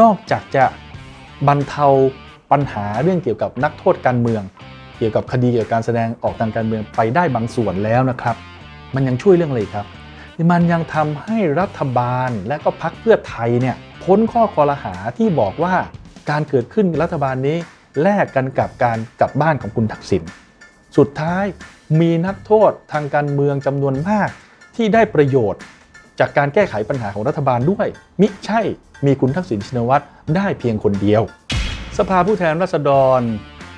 นอกจากจะบรรเทาปัญหาเรื่องเกี่ยวกับนักโทษการเมือง เกี่ยวกับคดีเกี่ยวกับการแสดงออกทางการเมืองไปได้บางส่วนแล้วนะครับ มันยังช่วยเรื่องอะไรครับ มันยังทำให้รัฐบาลและก็พักเพื่อไทยเนี่ยพ้นข้อคอรหาที่บอกว่าการเกิดขึ้นรัฐบาลนี้แลกกันกับการกลับบ้านของคุณทักษิณสุดท้ายมีนักโทษทางการเมืองจำนวนมากที่ได้ประโยชน์ จากการแก้ไขปัญหาของรัฐบาลด้วย มิใช่มีคุณทักษิณชินวัตรได้เพียงคนเดียว สภาผู้แทนราษฎร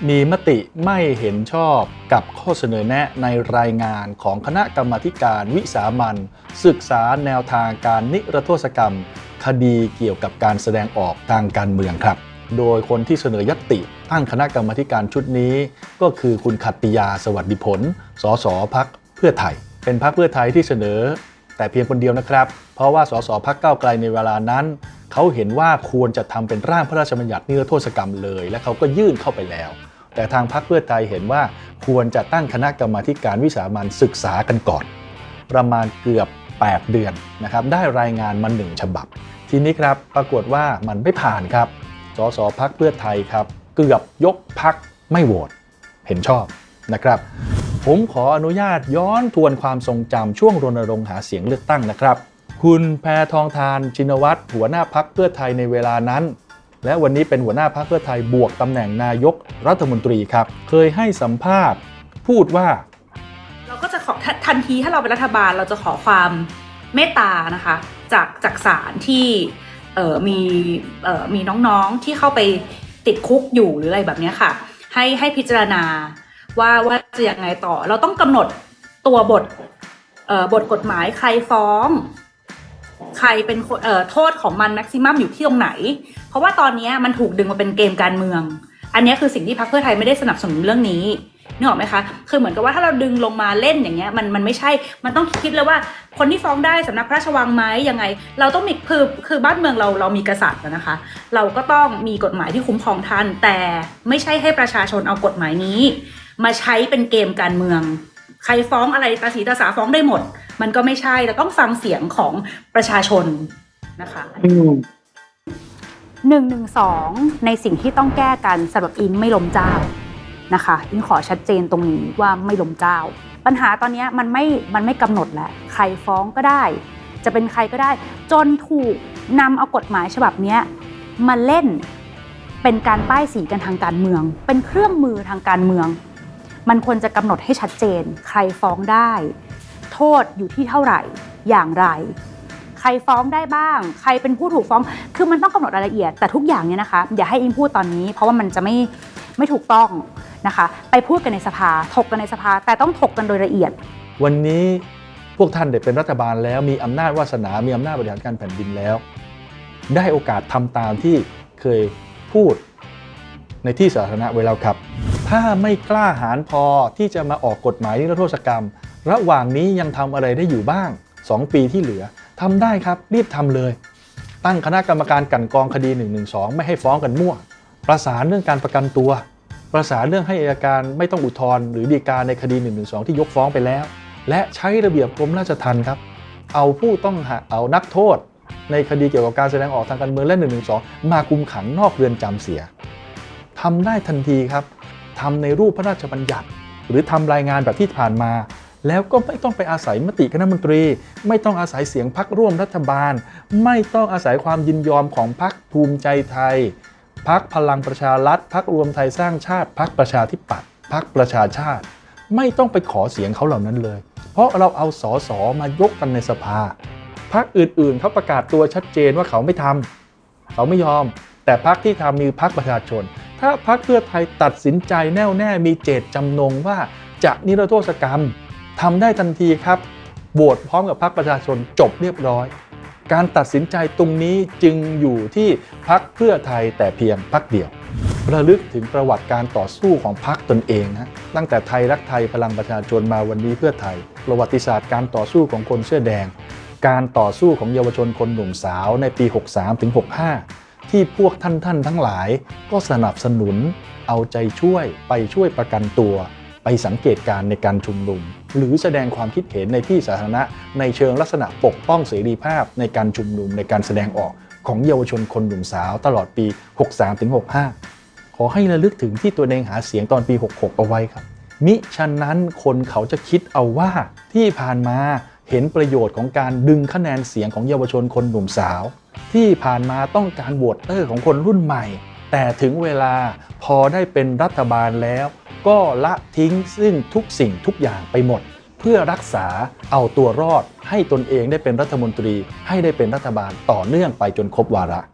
มีมติไม่เห็นชอบกับข้อเสนอแนะในรายงานของคณะกรรมาการวิสามันศึกษาแนวทางการนิรโทษกรรม คดีเกี่ยวกับการแสดงออกทางการเมืองครับ โดยคนที่เสนอยติตั้งคณะกรรมาการชุดนี้ ก็คือคุณขัตติยาสวัสดิผล สสพักเพื่อไทยเป็นพักเพื่อไทยที่เสนอ แต่เพียงคนเดียวนะครับ เพราะว่าสสพักเก้าไกลในเวลานั้น เขาเห็นว่าควรจะทำเป็นร่างพระราชบัญญัตินิรโทษกรรมเลย และเขาก็ยื่นเข้าไปแล้ว แต่ทางพรรคเพื่อไทยเห็นว่าควรจะตั้งคณะกรรมาการวิสามันศึกษากันก่อน ประมาณเกือบ 8 เดือนนะครับได้รายงานมาหนึ่งฉบับ ทีนี้ครับปรากฏว่ามันไม่ผ่านครับสสพักเพื่อไทยครับ เกือบยกพักไม่โหวตเห็นชอบนะครับ ผมขออนุญาตย้อนทวนความทรงจำช่วงรณรงค์หาเสียงเลือกตั้งนะครับ คุณแพทองทานชินวัตรหัวหน้าพักเพื่อไทยในเวลานั้น และวันนี้เป็นหัวหน้าพรรคเพื่อไทยบวกตำแหน่งนายกรัฐมนตรีครับ เคยให้สัมภาษณ์ พูดว่า เราก็จะขอทัทันทีถ้าเราเป็นรัฐบาลเราจะขอความเมตตานะคะจากจากศาลที่มีมีน้องๆที่เข้าไปติดคุกอยู่หรืออะไรแบบนี้ค่ะ ให้ให้พิจารณา ว่าว่าจะยังไงต่อ เราต้องกำหนดตัวบทเอ่อบทกฎหมายใครฟ้อง ใครเป็นเอ่อโทษของมันแม็กซิมัมอยู่ที่ตรงไหน เพราะว่าตอนนี้มันถูกดึงมาเป็นเกมการเมือง อันนี้คือสิ่งที่พรรคเพื่อไทยไม่ได้สนับสนุนเรื่องนี้ นึกออกไหมคะคือเหมือนกับว่าถ้าเราดึงลงมาเล่นอย่างเงี้ยมันมันไม่ใช่ มันต้องคิดเลยว่าคนที่ฟ้องได้สำนักพระราชวังไหมยังไง เราต้องมีคือคือบ้านเมืองเราเรามีกษัตริย์นะคะ เราก็ต้องมีกฎหมายที่คุ้มครองท่าน แต่ไม่ใช่ให้ประชาชนเอากฎหมายนี้ มาใช้เป็นเกมการเมือง ใครฟ้องอะไรตาสีตาสาฟ้องได้หมด มันก็ไม่ใช่เราต้องฟังเสียงของประชาชนนะคะหนึ่งหนึ่งสองในสิ่งที่ต้องแก้กันสำหรับอิงไม่ล้มเจ้า นะคะอิงขอชัดเจนตรงนี้ว่าไม่ล้มเจ้า ปัญหาตอนนี้มันไม่มันไม่กำหนดแล้วใครฟ้องก็ได้ จะเป็นใครก็ได้ จนถูกนำเอากฎหมายฉบับนี้มาเล่นเป็นการป้ายสีกันทางการเมือง เป็นเครื่องมือทางการเมือง มันควรจะกำหนดให้ชัดเจน ใครฟ้องได้ โทษอยู่ที่เท่าไหร่อย่างไร ใครฟ้องได้บ้าง ใครเป็นผู้ถูกฟ้อง คือมันต้องกำหนดรายละเอียดแต่ทุกอย่างเนี่ยนะคะอย่าให้อิมพูดตอนนี้ เพราะว่ามันจะไม่ไม่ถูกต้อง นะคะ ไปพูดกันในสภา ถกกันในสภา แต่ต้องถกกันโดยละเอียด วันนี้พวกท่านได้เป็นรัฐบาลแล้วมีอำนาจวาสนา มีอำนาจบริหารการแผ่นดินแล้ว ได้โอกาสทำตามที่เคยพูดในที่สาธารณะไว้แล้วครับ ถ้าไม่กล้าหาญพอที่จะมาออกกฎหมายนิรโทษกรรม ระหว่างนี้ยังทำอะไรได้อยู่บ้าง 2 ปีที่เหลือทำได้ครับ รีบทำเลย ตั้งคณะกรรมการกันกองคดี 112 ไม่ให้ฟ้องกันมั่ว ประสานเรื่องการประกันตัว ประสานเรื่องให้อัยการไม่ต้องอุทธรณ์หรือฎีกาในคดี112ที่ยกฟ้องไปแล้ว และใช้ระเบียบกรมราชทัณฑ์ครับ เอาผู้ต้องหาเอานักโทษ ในคดีเกี่ยวกับการแสดงออกทางการเมืองและ112มาคุมขังนอกเรือนจำเสียทำได้ทันทีครับทำในรูปพระราชบัญญัติ หรือทำรายงานแบบที่ผ่านมา แล้วก็ไม่ต้องไปอาศัยมติคณะมนตรี ไม่ต้องอาศัยเสียงพักร่วมรัฐบาล ไม่ต้องอาศัยความยินยอมของพักภูมิใจไทย พักพลังประชารัฐพักรวมไทยสร้างชาติพักประชาธิปัตย์พักประชาชาติ ไม่ต้องไปขอเสียงเขาเหล่านั้นเลย เพราะเราเอาสอสอมายกกันในสภาพักอื่นๆเขาประกาศตัวชัดเจนว่าเขาไม่ทำเขาไม่ยอม แต่พักที่ทำมีพักประชาชน ถ้าพักเพื่อไทยตัดสินใจแน่วแน่มีเจตจำนงว่าจะนิรโทษกรรมทำได้ทันทีครับโหวตพร้อมกับพักประชาชนจบเรียบร้อย การตัดสินใจตรงนี้จึงอยู่ที่พักเพื่อไทยแต่เพียงพักเดียว ระลึกถึงประวัติการต่อสู้ของพักตนเองนะตั้งแต่ไทยรักไทยพลังประชาชนมาวันนี้เพื่อไทย ประวัติศาสตร์การต่อสู้ของคนเสื้อแดง การต่อสู้ของเยาวชนคนหนุ่มสาวในปี 63ถึง65 ที่พวกท่านท่านทั้งหลาย ก็สนับสนุนเอาใจช่วยไปช่วยประกันตัว สังเกตการณ์ในการชุมนุม หรือแสดงความคิดเห็นในที่สาธารณะ ในเชิงลักษณะปกป้องเสรีภาพในการชุมนุมในการแสดงออกของเยาวชนคนหนุ่มสาวตลอดปี 63-65 ขอให้ระลึกถึงที่ตัวเองหาเสียงตอนปี 66 เอาไว้ครับ มิฉะนั้นคนเขาจะคิดเอาว่าที่ผ่านมาเห็นประโยชน์ของการดึงคะแนนเสียงของเยาวชนคนหนุ่มสาว ที่ผ่านมาต้องการโหวตเตอร์ของคนรุ่นใหม่ แต่ถึงเวลาพอได้เป็นรัฐบาลแล้ว ก็ละทิ้งซึ่งทุกสิ่งทุกอย่างไปหมด เพื่อรักษาเอาตัวรอดให้ตนเองได้เป็นรัฐมนตรีให้ได้เป็นรัฐบาลต่อเนื่องไปจนครบวาระ